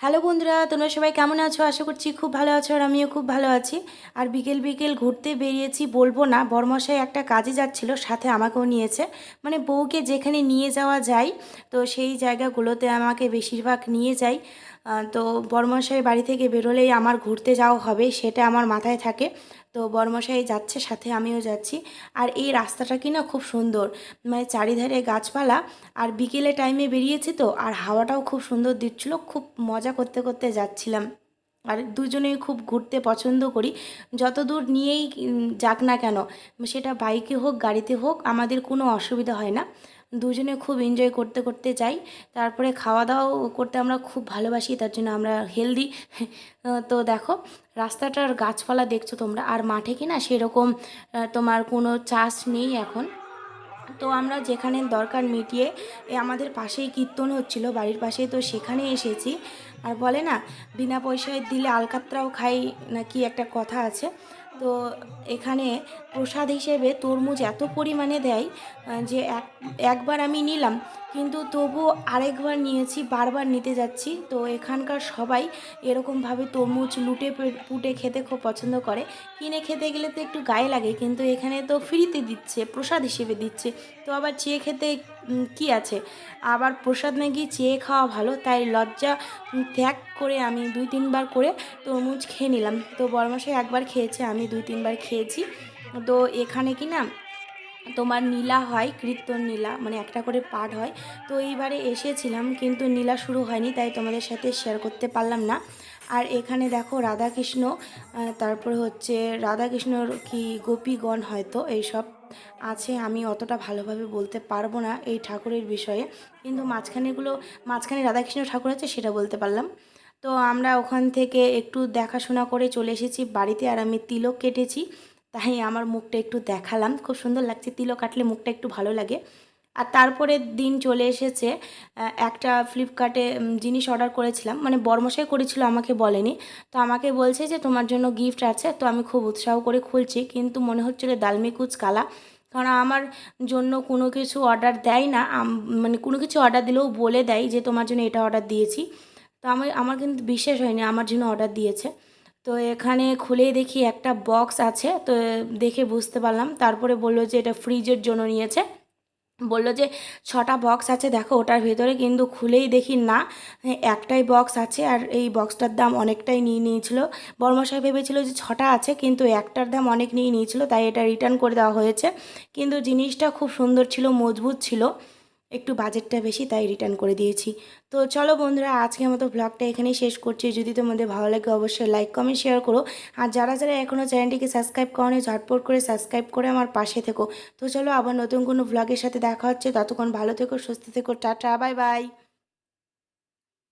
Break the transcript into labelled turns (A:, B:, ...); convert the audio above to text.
A: Hello বন্ধুরা, তোমরা সবাই কেমন আছো? আশা করছি খুব ভালো আছো আর আমিও খুব ভালো আছি। আর বিকেল বিকেল ঘুরতে বেরিয়েছি বলব না, বরমশাই একটা কাজে যাচ্ছিল, সাথে আমাকেও নিয়েছে। মানে বউকে যেখানে নিয়ে যাওয়া যায়, তো সেই জায়গাগুলোতে আমাকে বেশিরভাগ নিয়ে যায় তো বরমশাই বাড়ি থেকে বেরোলেই আমার ঘুরতে যাওয়া হবে, সেটা আমার মাথায় থাকে। তো বরমশাই যাচ্ছে, সাথে আমিও যাচ্ছি। আর এই রাস্তাটা কি না খুব সুন্দর। মানে চারিধারে গাছপালা, আর বিকেলে টাইমে বেরিয়েছি তো, আর হাওয়াটাও খুব সুন্দর দিচ্ছিল। খুব মজা করতে করতে যাচ্ছিলাম। আর দুজনেই খুব ঘুরতে পছন্দ করি। যত দূর নিয়েই যাক না কেন, সেটা বাইকে হোক, গাড়িতে হোক, আমাদের কোনো অসুবিধা হয় না। দুজনে খুব এনজয় করতে করতে যাই। তারপরে খাওয়া দাওয়াও করতে আমরা খুব ভালোবাসি, তার জন্য আমরা হেলদি তো দেখো, রাস্তাটার গাছপালা দেখছ তোমরা, আর মাঠে কি না সেরকম তোমার কোনো চাষ নেই এখন। তো আমরা যেখানে দরকার মিটিয়ে, এ আমাদের পাশেই কীর্তন হচ্ছিল, বাড়ির পাশেই তো সেখানে এসেছি। আর বলে না, বিনা পয়সায় দিলে আলকাতরাও খাই, নাকি একটা কথা আছে। তো এখানে প্রসাদ হিসেবে তরমুজ এত পরিমাণে দেয় যে এক, একবার আমি নিলাম, কিন্তু তবু আরেকবার নিয়েছি, বারবার নিতে যাচ্ছি। তো এখানকার সবাই এরকমভাবে তরমুজ লুটে পুটে খেতে খুব পছন্দ করে। কিনে খেতে গেলে তো একটু গায়ে লাগে, কিন্তু এখানে তো ফ্রিতে দিচ্ছে, প্রসাদ হিসেবে দিচ্ছে। তো আবার চেয়ে খেতে কি আছে? আবার প্রসাদ নাকি চেয়ে খাওয়া ভালো, তাই লজ্জা ত্যাগ করে আমি দুই তিনবার করে তরমুজ খেয়ে নিলাম। তো বরমাসে একবার খেয়েছে, আমি দুই তিনবার খেয়েছি। তো এখানে কি না তোমার নীলা হয়, কীর্তন নীলা মানে একটা করে পাঠ হয়। তো এইবারে এসেছিলাম, কিন্তু নীলা শুরু হয়নি, তাই তোমাদের সাথে শেয়ার করতে পারলাম না। আর এখানে দেখো রাধাকৃষ্ণ তারপরে হচ্ছে রাধাকৃষ্ণর কি গোপীগণ হয়তো, এইসব আছে, আমি অতটা ভালোভাবে বলতে পারব না এই ঠাকুরের বিষয়ে। কিন্তু মাঝখানেগুলো মাঝখানে রাধাকৃষ্ণ ঠাকুর আছে, সেটা বলতে পারলাম। তো আমরা ওখান থেকে একটু দেখাশোনা করে চলে এসেছি বাড়িতে, আর আমি তিলক কেটেছি। তাই আমার মুখটা একটু দেখালাম। খুব সুন্দর লাগছে তিলক কাটলে মুখটা একটু ভালো লাগে। আর তারপরের দিন চলে এসেছে একটা ফ্লিপকার্টে জিনিস অর্ডার করেছিলাম। মানে বর্মশাই করেছিল, আমাকে বলেনি। তো আমাকে বলছে যে, তোমার জন্য গিফট আছে। তো আমি খুব উৎসাহ করে খুলছি, কিন্তু মনে হচ্ছিল দালমি কুচ কালা। কারণ আমার জন্য কোনো কিছু অর্ডার দেয় না মানে কোনো কিছু অর্ডার দিলেও বলে দেয় যে, তোমার জন্য এটা অর্ডার দিয়েছি। তো আমি, আমার কিন্তু বিশ্বাস হয়নি, আমার জন্য অর্ডার দিয়েছে। তো এখানে খুলেই দেখি একটা বক্স আছে, তো দেখে বুঝতে পারলাম। তারপরে বলল যে এটা ফ্রিজের জন্য নিয়েছে। বলল যে ছটা বক্স আছে, দেখো ওটার ভেতরে কিন্তু খুলেই দেখি না, একটাই বক্স আছে আর এই বক্সটার দাম অনেকটাই নিয়ে নিয়েছিল। বর্মশাই ভেবেছিল যে ছটা আছে, কিন্তু একটার দাম অনেক নিয়ে নিয়েছিল, তাই এটা রিটার্ন করে দেওয়া হয়েছে। কিন্তু জিনিসটা খুব সুন্দর ছিল, মজবুত ছিল। একটু বাজেটটা বেশি, তাই রিটার্ন করে দিয়েছি। তো চলো বন্ধুরা, আজকের মতো ব্লগটা এখানেই শেষ করছি। যদি তোমাদের ভালো লাগে, অবশ্যই লাইক কমেন্ট শেয়ার করো। আর যারা যারা এখনও চ্যানেলটিকে সাবস্ক্রাইব করো ঝটপট করে সাবস্ক্রাইব করে আমার পাশে থেকো। তো চলো আবার নতুন কোনো ব্লগের সাথে দেখা হচ্ছে। ততক্ষণ ভালো থেকো, সুস্থ থেকো, টাটা বাই বাই